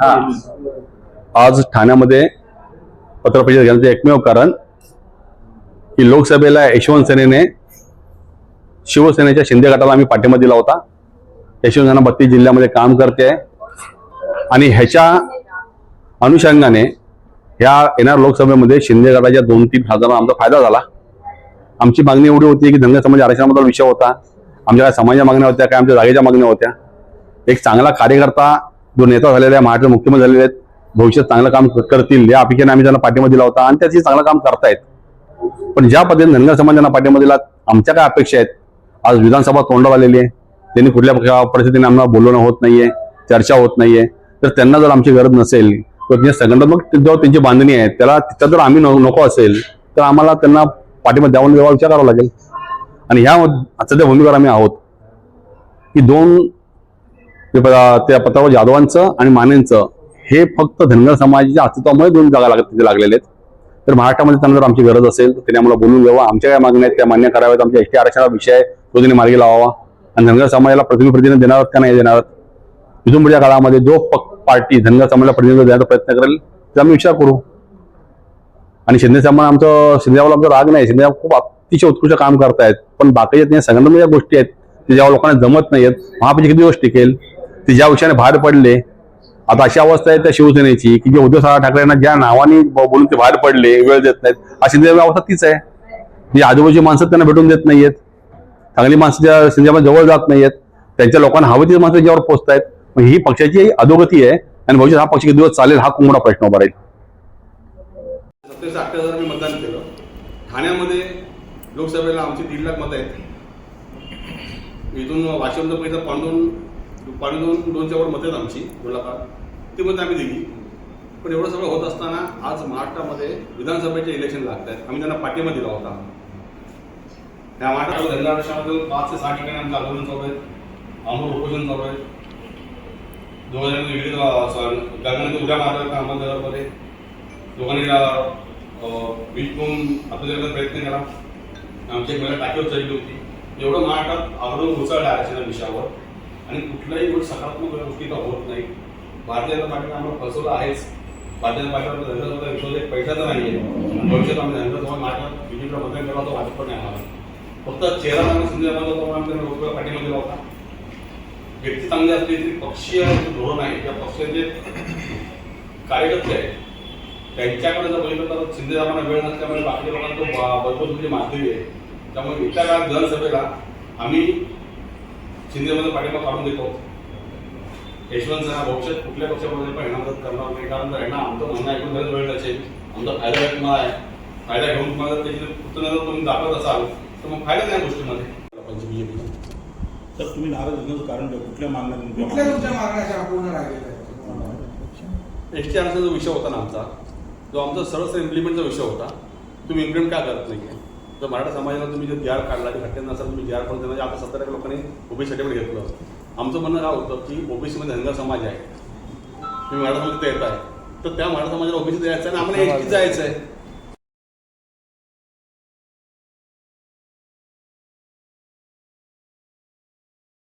आज ठाण्यामध्ये पत्रपरिषद घेण्याचं एकमेव कारण की लोकसभेला यशवंत सेनेने शिवसेनेच्या शिंदे गटाला आम्ही पाठिंबा दिला होता. यशवंत सेना बत्तीस जिल्ह्यामध्ये काम करते. आणि ह्याच्या अनुषंगाने ह्या येणाऱ्या लोकसभेमध्ये शिंदे गटाच्या दोन तीन खासदारांना आमचा फायदा झाला. आमची मागणी एवढी होती की धनगर समाज आरक्षणाबद्दल विषय होता. आमच्या काय समाजाच्या मागण्या होत्या काय आमच्या जागेच्या मागण्या होत्या. एक चांगला कार्यकर्ता जो नेता झालेला आहे महाराष्ट्र मुख्यमंत्री झालेले आहेत भविष्यात चांगलं काम करतील या अपेक्षेने आम्ही त्यांना पाठिंबा दिला होता आणि त्याची चांगलं काम करतायत. पण ज्या पद्धतीने धनगर समाजाला पाठिंबा दिला आमच्या काय अपेक्षा आहेत? आज विधानसभा तोंडावर आलेली आहे. त्यांनी कुठल्या परिस्थितीने आम्हाला बोलवणं होत नाहीये चर्चा होत नाहीये. तर त्यांना जर आमची गरज नसेल किंवा जे संघटनात्मक जेव्हा त्यांची बांधणी आहे त्याला तिथं जर आम्ही नको असेल तर आम्हाला त्यांना पाठिंबा द्यावा द्यावा विचार करावा लागेल. आणि ह्या सध्या भूमिकेवर आम्ही आहोत. की दोन ते प- त्या पत्रावर जाधवांचं आणि मानेंचं हे फक्त धनगर समाजाच्या अस्तित्वामुळे दोन जागा लागत तिथे लागलेले आहेत. तर महाराष्ट्रामध्ये त्यांना जर आमची गरज असेल तर त्यांनी आम्हाला बोलून घ्यावं. आमच्या काय मागण्या आहेत त्या मान्य कराव्यात. आमच्या एसटी आरक्षणाचा विषय आहे तो त्यांनी मार्गी लावावा. आणि धनगर समाजाला प्रतिनिधी देणार का नाही देणार आहात? इथून पुढच्या काळामध्ये जो पार्टी धनगर समाजाला प्रतिनिधित्व देण्याचा प्रयत्न करेल तर आम्ही विचार करू. आणि शिंदे समाज आमचं शिंदेवाला आमचा राग नाही. शिंदे खूप अतिशय उत्कृष्ट काम करतायत. पण बाकीच्या त्या संघटना ज्या गोष्टी आहेत ते ज्या लोकांना जमत नाहीत महापालिका किती दिवस टिकेल. ते ज्या विषयाने बाहेर पडले आता अशी अवस्था आहे त्या शिवसेनेची की जे उद्धव साहेब ज्या नावाने बोलून ते बाहेर पडले वेळ देत नाहीत अशी अवस्था तीच आहे. जी आजूबाजूची माणसं त्यांना भेटून देत नाहीयेत चांगली माणसं ज्या शिंदेमध्ये जवळ जात नाहीयेत त्यांच्या लोकांना हवी ती माणसं ज्यावर पोहोचतायत मग ही पक्षाची अधोगती आहे आणि भविष्यात हा पक्ष किती दिवस चालेल हा खूप मोठा प्रश्न उभा राहील. सत्तावीस अठरा हजार मी मतदान केलं. ठाण्यामध्ये लोकसभेला आमची दीड लाख मतं आहेत. इथून वाशिमचं पहिलं पांडून पांडून दोनच्या वर मत आहेत आमची गोलाकार ती मत आम्ही दिली. पण एवढं सगळं होत असताना आज महाराष्ट्रामध्ये विधानसभेचे इलेक्शन लागत आहेत आम्ही त्यांना पाठिंबा दिला होता. त्या महाराष्ट्रात धंदा वर्षामध्ये पाच ते सहा ठिकाणी आमचं आंदोलन चालू आहे. आमूल उपोषण चालू आहे. दोघं विविध गंगानदी उड्या मारतात अहमदनगरमध्ये. दोघांनी वीज आपल्या जगात प्रयत्न करा आमच्या एक महिला टाकीवर चढली होती. एवढं महाराष्ट्रात आवडून घुसळलं आरक्षणा विषयावर आणि कुठलाही गोष्ट सकारात्मक गोष्टीचा होत नाही. भारतीय जनता पार्टीने आम्हाला फसवलं आहेच. भारतीय जनता पार्टीवर धनगरसभा विश्वास एक पैशाचा नाही आहे भविष्यात आम्ही धनगरसभा माझ्या बीजेपीला मतदान केला होता वाटत पण नाही आम्हाला. फक्त चेहरा चांगला संजय जाधव होता म्हणून आम्ही त्यांना लोकसभा होता व्यक्ती चांगली असली तरी पक्षीय धोरण आहे. त्या पक्षाचे कार्यकर्ते आहेत. त्यांच्याकडे जर बघितलं तर शिंदे साहेबांना वेळ नसल्यामुळे बाकीच्या लोकांना तो ब- भरपूर तुझी माधवी आहे. त्यामुळे इतक्या काळात विधानसभेला आम्ही शिंदेमध्ये पाठिंबा काढून देतो. यशवंत सिन्हा भविष्यात कुठल्या पक्षामध्ये पण येणार करणार नाही कारण जर यांना आमचं म्हणणं ऐकून गरज वेळ नसेल आमचा फायदा आहे तुम्हाला आहे. फायदा घेऊन तुम्हाला त्याची जर तुम्ही दाखवत असाल तर मग फायदा नाही या गोष्टीमध्ये. तर तुम्ही नाराज होण्याचं कारण काय? कुठल्या मागण्या कुठल्या तुमच्या तुमच्या मागण्या अशा अपूर्ण राहिलेल्या एस टी आरचा जो विषय होता ना आमचा जो आमचा सरळ इम्प्लिमेंटचा विषय होता तुम्ही इम्प्लिमेंट का करत नाही जर मराठा समाजाला तुम्ही जर जी आर काढला की घटना नसाल तुम्ही जी आर पण देणार म्हणजे आता सत्तर टक्के लोकांनी ओबीसी सर्टिफिकेट घेतलं. आमचं म्हणणं काय होतं की ओबीसीमध्ये म्हणजे धनगर समाज आहे. तुम्ही मराठा समाज येत आहे तर त्या मराठा समाजाला ओबीसी द्यायचं आहे आणि आम्हाला एस जायचं आहे.